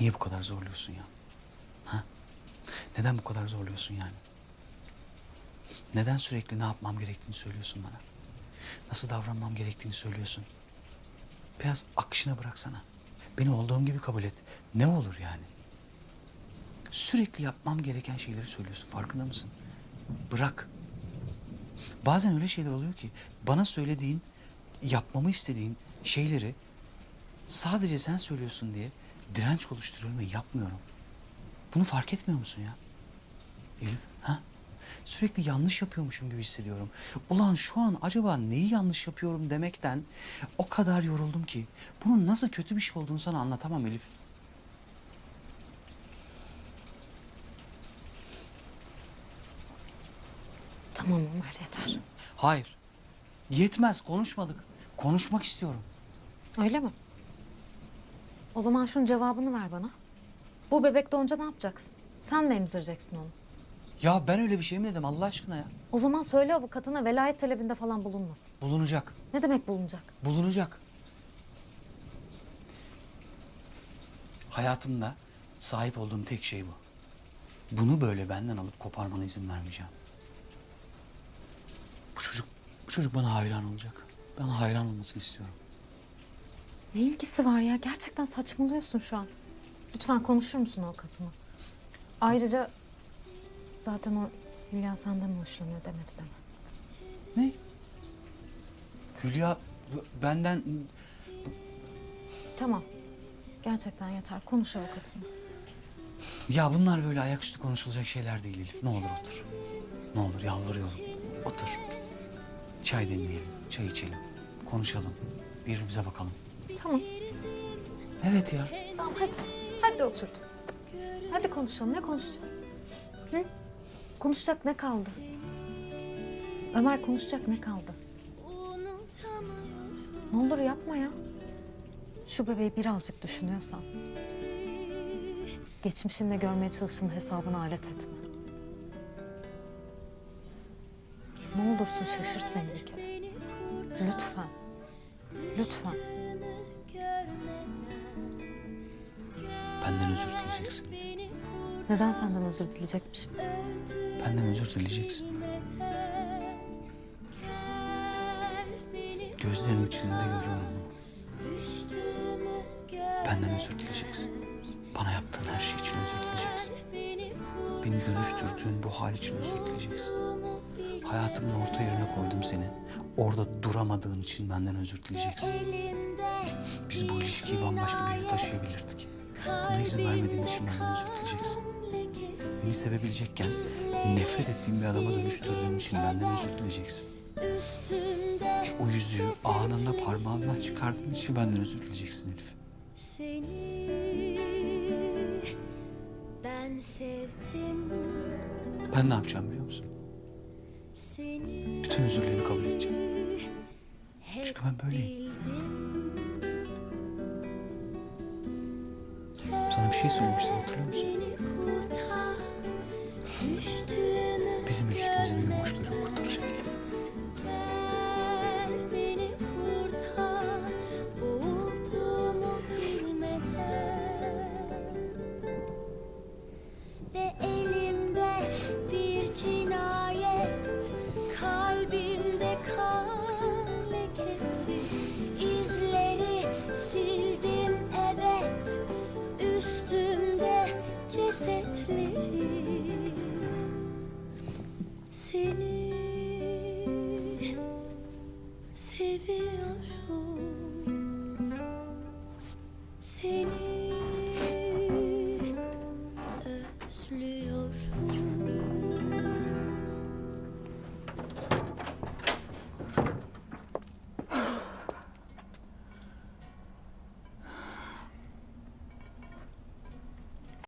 Niye bu kadar zorluyorsun ya? Ha? Neden bu kadar zorluyorsun yani? Neden sürekli ne yapmam gerektiğini söylüyorsun bana? Nasıl davranmam gerektiğini söylüyorsun? Biraz akışına bıraksana. Beni olduğum gibi kabul et. Ne olur yani? Sürekli yapmam gereken şeyleri söylüyorsun. Farkında mısın? Bırak. Bazen öyle şeyler oluyor ki bana söylediğin, yapmamı istediğin şeyleri sadece sen söylüyorsun diye direnç oluşturuyorum ve yapmıyorum. Bunu fark etmiyor musun ya? Elif, ha? Sürekli yanlış yapıyormuşum gibi hissediyorum. Ulan şu an acaba neyi yanlış yapıyorum demekten o kadar yoruldum ki. Bunun nasıl kötü bir şey olduğunu sana anlatamam Elif. Tamam Ömer yeter. Hayır. Yetmez konuşmadık. Konuşmak istiyorum. Öyle mi? O zaman şunun cevabını ver bana. Bu bebek doğunca ne yapacaksın? Sen mi emzireceksin onu? Ya ben öyle bir şey mi dedim Allah aşkına ya? O zaman söyle avukatına velayet talebinde falan bulunmasın. Bulunacak. Ne demek bulunacak? Bulunacak. Hayatımda sahip olduğum tek şey bu. Bunu böyle benden alıp koparmana izin vermeyeceğim. Bu çocuk, bu çocuk bana hayran olacak. Bana hayran olmasını istiyorum. Ne ilgisi var ya? Gerçekten saçmalıyorsun şu an. Lütfen konuşur musun avukatına? Ayrıca zaten o Hülya senden hoşlanıyor demedi deme. Ne? Hülya b- benden Tamam. Gerçekten yeter. Konuş avukatına. ya bunlar böyle ayaküstü konuşulacak şeyler değil Elif. Ne olur otur. Ne olur yalvarıyorum. Otur. Çay demleyelim, çay içelim. Konuşalım. Birbirimize bakalım. Tamam. Evet ya. Tamam hadi. Hadi oturdum. Hadi konuşalım. Ne konuşacağız? Hı? Konuşacak ne kaldı? Ömer konuşacak ne kaldı? Ne olur yapma ya. Şu bebeği birazcık düşünüyorsan. Geçmişinde görmeye çalıştığın hesabını alet etme. Ne olursun şaşırt beni bir kere. Lütfen. Lütfen. Benden özür dileyeceksin. Neden senden özür dileyecekmişim? Benden özür dileyeceksin. Gözlerinin içinde görüyorum bunu. Benden özür dileyeceksin. Bana yaptığın her şey için özür dileyeceksin. Beni dönüştürdüğün bu hal için özür dileyeceksin. Hayatımın orta yerine koydum seni. Orada duramadığın için benden özür dileyeceksin. Biz bu ilişkiyi bambaşka bir yere taşıyabilirdik. Buna izin vermediğin için benden özür dileyeceksin. Beni sevebilecekken nefret ettiğim bir adama dönüştürdüğün için benden özür dileyeceksin. O yüzüğü anında parmağından çıkardığın için benden özür dileyeceksin Elif. Seni ben sevdim Ben ne yapacağım biliyor musun? Bütün özürlerini kabul edeceğim. Çünkü ben böyleyim. Şey söylemiştim hatırlıyor musun? Bizim ilişkimizi benim seni